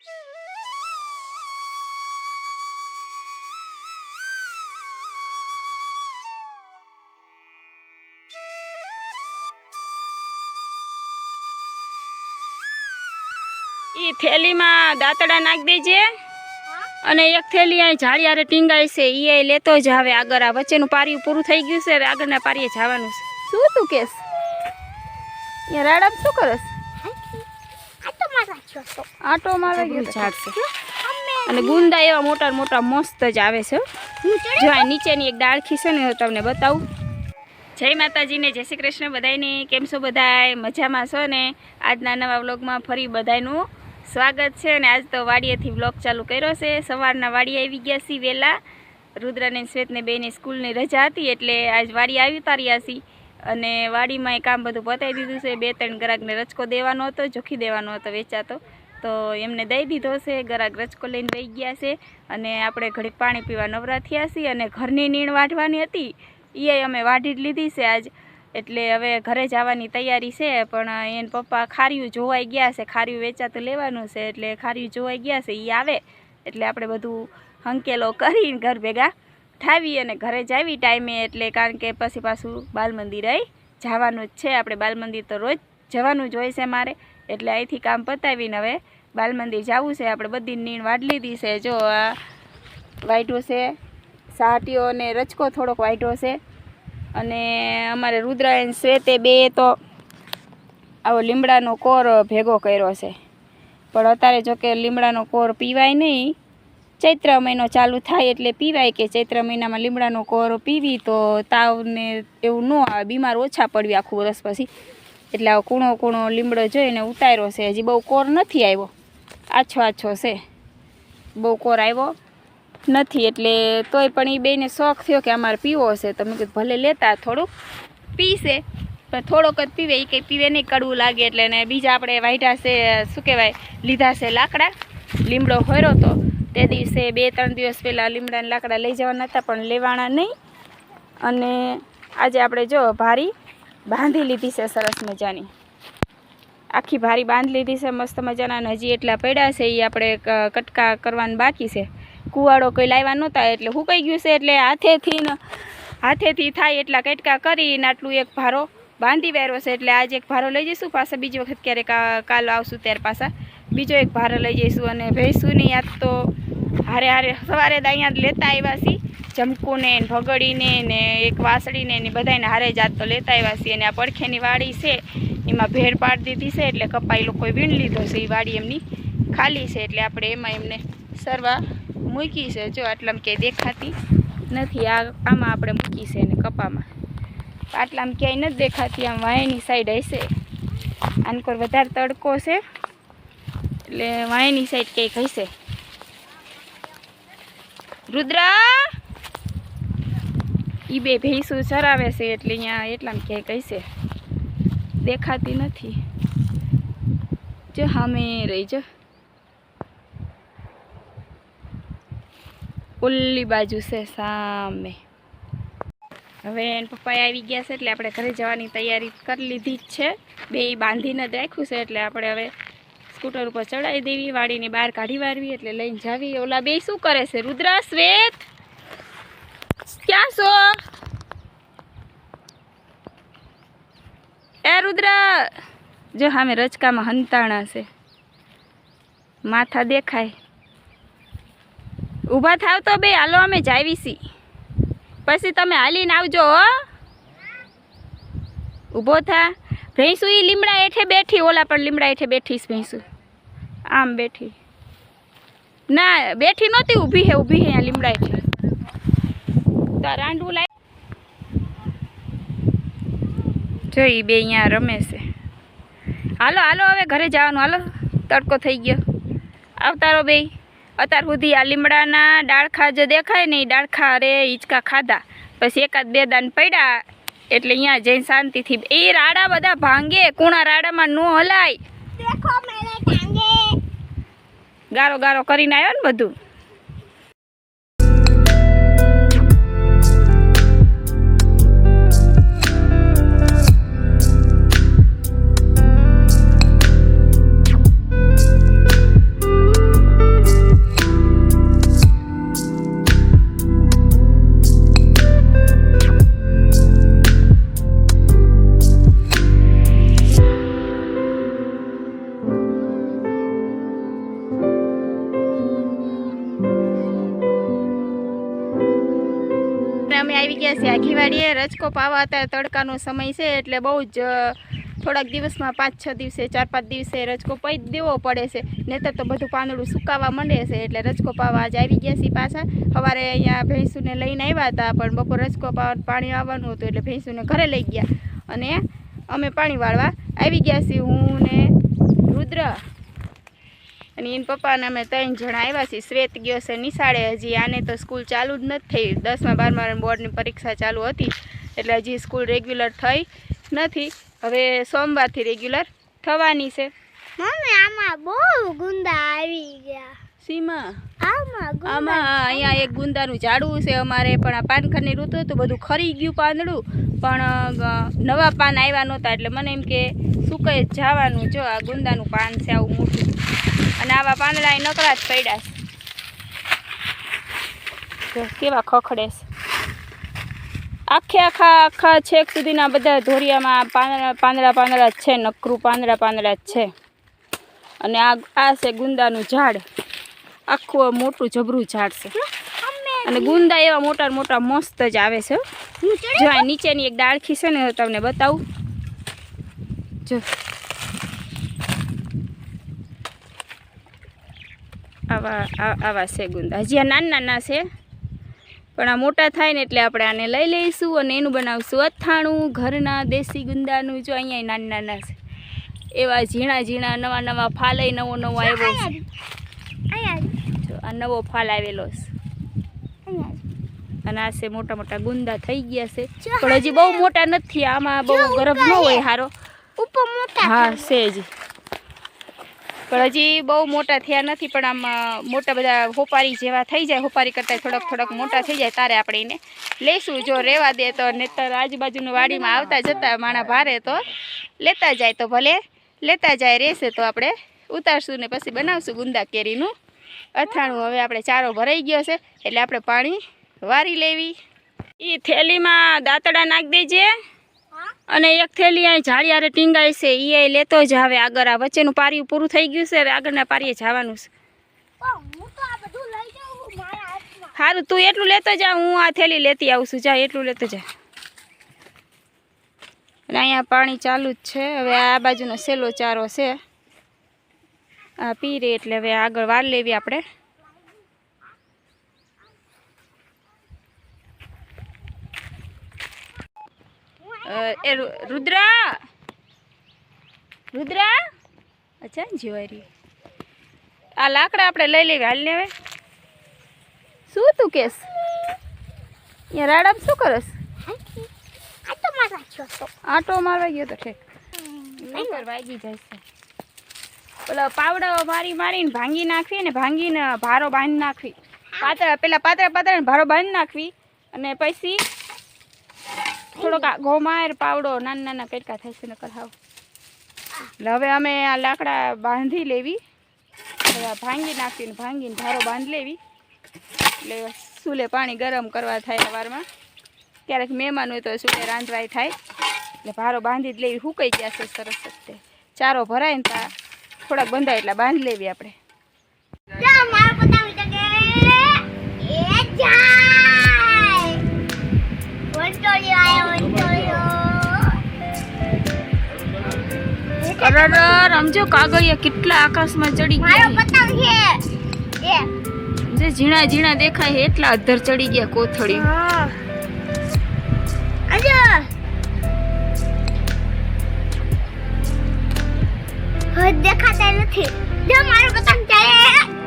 ઈ થેલીમાં દાંતડા નાખી દેજે. અને એક થેલી અહીં જાળિયારે ટીંગાય છે એ લેતો જ આવે. આગળ આ વચ્ચેનું પારિયું પૂરું થઈ ગયું છે આગળના પારીએ જવાનું છે. શું તું કેસ? અહીંયા રાડા શું કરસ આટો મારે ગયો ઝાડ છે. અને ગુંદા એવા મોટા મોટા મસ્ત જ આવે છે જો આ નીચેની એક ડાળખી છે ને હું તમને બતાવું. જય માતાજીને જય શ્રી કૃષ્ણ બધાયની. કેમ છો બધાય? મજામાં છો ને? આજના નવા વ્લોગમાં ફરી બધાયનું સ્વાગત છે અને આજ તો વાડીએથી વ્લોગ ચાલુ કર્યો છે. સવારના વાડી આવી ગયા છીએ વહેલા રુદ્રને શ્વેતને બેને સ્કૂલની રજા હતી એટલે આજ વાડી આવી તાર્યા છીએ. અને વાડીમાં એ કામ બધું પતાવી દીધું છે. બે ત્રણ ગરાકને રચકો દેવાનો હતો જોખી દેવાનો હતો વેચાતો. તો એમને દઈ દીધો છે. ગરાક રચકો લઈને વહી ગયા છે અને આપણે ઘડીક પાણી પીવા નવરા થયા છીએ અને ઘરની નીણ વાઢવાની હતી. એ અમે વાઢી લીધી છે આજ. એટલે હવે ઘરે જવાની તૈયારી છે, પણ એને પપ્પા ખાર્યું જોવાઈ ગયા છે. ખાર્યું વેચાતું લેવાનું છે, એટલે ખાર્યું જોવાઈ ગયા છે. એ આવે. એટલે આપણે બધું હંકેલો કરીને ઘર ભેગા થાવી અને ઘરે જાવી ટાઈમે એટલે કારણ કે પછી પાછું બાલ મંદિર જવાનું જ છે. આપણે બાલ મંદિર તો રોજ જવાનું જ હોય છે મારે. એટલે અહીંથી કામ પતાવીને હવે બાલ મંદિર જવું છે. આપણે બધી નીણ વાઢ લીધી છે. જો આ વાઇટો છે, સાટીઓ અને રચકો થોડોક વાઇટો છે. અને અમારે રુદ્રાયણ શ્વેતે બે તો આવો લીમડાનો કોર ભેગો કર્યો છે. પણ અત્યારે જોકે લીમડાનો કોર પીવાય નહીં. ચૈત્ર મહિનો ચાલુ થાય એટલે પીવાય કે ચૈત્ર મહિનામાં લીમડાનો કોર પીવી તો તાવને એવું ન આવે, બીમાર ઓછા પડવી આખું વરસ પછી. એટલે આવો કૂણો કૂણો લીમડો જોઈને ઉતાર્યો છે. હજી બહુ કોર નથી આવ્યો. આછો આછો છે. બહુ કોર આવ્યો નથી. એટલે તોય પણ એ બેને શોખ થયો કે અમારે પીવો છે. તો મેં કીધું, ભલે લેતા થોડુંક પીશે, પણ થોડોક જ પીવે. એ કંઈ પીવે નહીં, કડવું લાગે એટલે ને બીજા આપણે વાઢ્યા છે, શું કહેવાય, લીધા છે લાકડા. લીમડો હોયરો તો તે દિવસે બે, ત્રણ દિવસ પહેલાં લીમડાના લાકડા લઈ જવાના હતા, પણ લેવાના નહીં. અને આજે આપણે જો ભારી બાંધી લીધી છે, સરસ મજાની. આખી ભારી બાંધી લીધી છે, મસ્ત મજાના, અને હજી એટલા પડ્યા છે એ આપણે કટકા કરવાના બાકી છે. કુવાડો કોઈ લાવ્યા નહોતા, એટલે હુકાઈ ગયું છે, એટલે હાથેથી હાથેથી થાય એટલા કટકા કરીને આટલું એક ભારો બાંધી વાર્યો છે, એટલે આજે એક ભારો લઈ જઈશું પાછા, બીજી વખત ક્યારેક કાલ આવશું ત્યારે પાછા. બીજો એક ભારો લઈ જઈશું અને ભેંસુની યાદ તો હારે હારે સવારે અહીંયા લેતા આવ્યા છીએ. જમકુને ભગડીને ને એક વાસળીને ને બધાને હારે જાત તો લેતા આવ્યા છીએ. અને આ પડખેની વાડી છે, એમાં ભેળ પાડી દીધી છે, એટલે કપાઈ લોકોએ વીણ લીધો છે, એ વાડી એમની ખાલી છે. એટલે આપણે એમાં એમને સરવા મૂકી છે. જો આટલામાં ક્યાંય દેખાતી નથી, આ આમાં આપણે મૂકી છે ને કપામાં. આટલામાં ક્યાંય નથી દેખાતી, આમ વાયની સાઈડ હશે. આનકોર વધારે તડકો છે, એટલે વાયની સાઈડ ક્યાંક હશે રુદ્રા? ઈ બે ભેંસું ચરાવે છે એટલે અહીંયા એટલામાં ક્યાંય કહીશે. દેખાતી નથી. જો સામે રહી જો. ઓલી બાજુ છે સામે. હવે પપ્પા આવી ગયા છે એટલે આપણે ઘરે જવાની તૈયારી કરી લીધી જ છે. બે બાંધીને જ રાખ્યું છે એટલે આપણે હવે સ્કૂટર ઉપર ચડાવી દેવી, વાડીને બહાર કાઢી વારવી એટલે લઈને જાવી. ઓલા બે શું કરે છે? રુદ્રા શ્વેત ક્યાં છો? એ રુદ્રા, જો હામે રચકામાં હંતાણા છે. માથા દેખાય. ઊભા થાવ તો બે હાલો અમે જાવી છી. પછી તમે હાલીને આવજો, હો. ઊભો થા. ભેંસું એ લીમડા હેઠે બેઠી, ઓલા પણ લીમડા હેઠે બેઠીશ ભેંસું. આમ બેઠી. ના, બેઠી નહોતી, ઊભી હે ઊભી હે લીમડા હેઠે. તો રાંડવું લાય. જો બે અહીંયા રમે છે. હાલો હાલો, હવે ઘરે જવાનું. હાલો, તડકો થઈ ગયો. આવતારો બે અત્યાર સુધી આ લીમડાના ડાળખા જે દેખાય ને એ ડાળખા અરે હિંચકા ખાધા. પછી એકાદ બે દાન પડ્યા. એટલે અહીંયા જઈને શાંતિથી એ રાડા બધા ભાંગે કુણા રાડામાં ન હલાય. ગારો ગારો કરીને આવ્યો ને બધું. આઘીવાડીએ રજકો પાવા અત્યારે તડકાનો સમય છે એટલે બહુ જ થોડાક દિવસમાં પાંચ છ દિવસે, ચાર પાંચ દિવસે રજકો જ દેવો પડે છે. નહીતર તો બધું પાંદડું સુકાવા માંડે છે એટલે રજકો પાવા આજે આવી ગયા છે પાછા. સવારે અહીંયા ભેંસુને લઈને આવ્યા હતા, પણ બપોર રજકો પાવા પાણી આવવાનું હતું એટલે ભેંસુને ઘરે લઈ ગયા. અને અમે પાણી વાળવા આવી ગયા છીએ. હું ને રુદ્ર અને એન પપ્પાને અમે ત્રણ જણા આવ્યા છીએ. શ્વેત ગયો છે નિશાળે હજી. આને તો સ્કૂલ ચાલુ જ નથી થઈ. દસમા બારમા બોર્ડની પરીક્ષા ચાલુ હતી. એટલે હજી સ્કૂલ રેગ્યુલર થઈ નથી. હવે સોમવારથી રેગ્યુલર થવાની છે. મમ્મી આમાં બહુ ગુંદા આવી ગયા. સીમા? આમાં આમાં અહીંયા એક ગુંદાનું ઝાડવું છે અમારે. પણ આ પાનખરની ઋતુ તો બધું ખરી ગયું પાંદડું. પણ નવા પાન આવ્યા નહોતા. એટલે મને એમ કે સુકાઈ જવાનું. જો આ ગુંદાનું પાન છે આવું મોટું અને આવા પાંદડા એ નકરા જ પડ્યા છે. કેવા ખખડે છે. આખે આખા આખા છેક સુધીના બધા ધોરિયામાં પાંદડા પાંદડા પાંદડા જ છે, નકરું પાંદડા પાંદડા જ છે. અને આ આ છે ગુંદાનું ઝાડ. આખું મોટું જબરું ઝાડ છે. અને ગુંદા એવા મોટા મોટા મસ્ત જ આવે છે જો આ નીચેની એક ડાળખી છે ને તમને બતાવું. જો. આવા આવા છે ગુંદા હજી આ નાના નાના છે પણ આ મોટા થાય ને એટલે આપણે આને લઈ લઈશું અને એનું બનાવશું. અથાણું ઘરના દેશી ગુંદાનું જો અહીંયા નાના નાના છે. એવા ઝીણા ઝીણા નવા નવા ફાલય નવો નવો આવ્યો છે. જો આ નવો ફાલ આવેલો છે. અને આ છે મોટા મોટા ગુંદા થઈ ગયા છે. પણ હજી બહુ મોટા નથી આમાં બહુ ગરમ ન હોય સારો હા છે જ. પણ હજી બહુ મોટા થયા નથી, પણ આમ મોટા બધા હોપારી જેવા થઈ જાય. હોપારી કરતાં થોડાક થોડાક મોટા થઈ જાય, તારે આપણે એને લઈશું જો રેવા દે તો નહીતર આજુબાજુની વાડીમાં આવતા જતા માણા ભારે તો લેતા જાય તો ભલે. લેતા જાય રહેશે તો આપણે ઉતારશું ને પછી બનાવશું ગુંદા કેરીનું અથાણું. હવે આપણે ચારો ભરાઈ ગયો છે, એટલે આપણે પાણી વારી લેવી. એ થેલીમાં દાંતડા નાખી દેજે. અને એક થેલી અહીં ઝાડિયારે ટીંગાય છે એ અહીં લેતો જ આવે. આગળ આ વચ્ચેનું પારિયું પૂરું થઈ ગયું છે હવે આગળના પારીએ જવાનું છે. સારું તું એટલું લેતો જા હું આ થેલી લેતી આવું છું. જા એટલું લેતો જા. અને અહીંયા પાણી ચાલુ જ છે. હવે આ બાજુનો સેલો ચારો છે. આ પી રે એટલે હવે આગળ વાર લેવી આપણે. એ રુદ્રા! રુદ્રા! અચ્છા જીવારી આ લાકડા આપણે લઈ લેવી હાલ ને હવે. શું તું કેસ? અહીંયા રાડા શું કરસ? આટો મારવા ગયો તો ઠેક. વાગી જાય છે પેલો પાવડો મારી મારીને ભાંગી નાખવી ને ભાંગીને ભારો બાંધી નાખવી. પાતળા પેલા પાતળા પાતળા ભારો બાંધી નાખવી અને પછી થોડોક માર પાવડો નાના નાના કટકા થાય છે, નકર હાવ. એટલે હવે અમે આ લાકડા બાંધી લેવી. ભાંગી નાખીને ભાંગીને ભારો બાંધી લેવી. એટલે સૂલે પાણી ગરમ કરવા થાય સવારમાં ક્યારેક મહેમાન હોય તો સૂલે રાંધવાય થાય. એટલે ભારો બાંધી જ લેવી. હુકાઈ ગયા છે સરસ રીતે ચારો ભરાય ને ત્યાં થોડાક બંધાય એટલે બાંધી લેવી આપણે. કરર સમજો કાગળિયા કેટલા આકાશમાં ચડી મારો ગયા જે ઝીણા ઝીણા દેખાય એટલા અધર ચડી ગયા કોથળી દેખાતા નથી. જો મારો પતંગ ચાલે.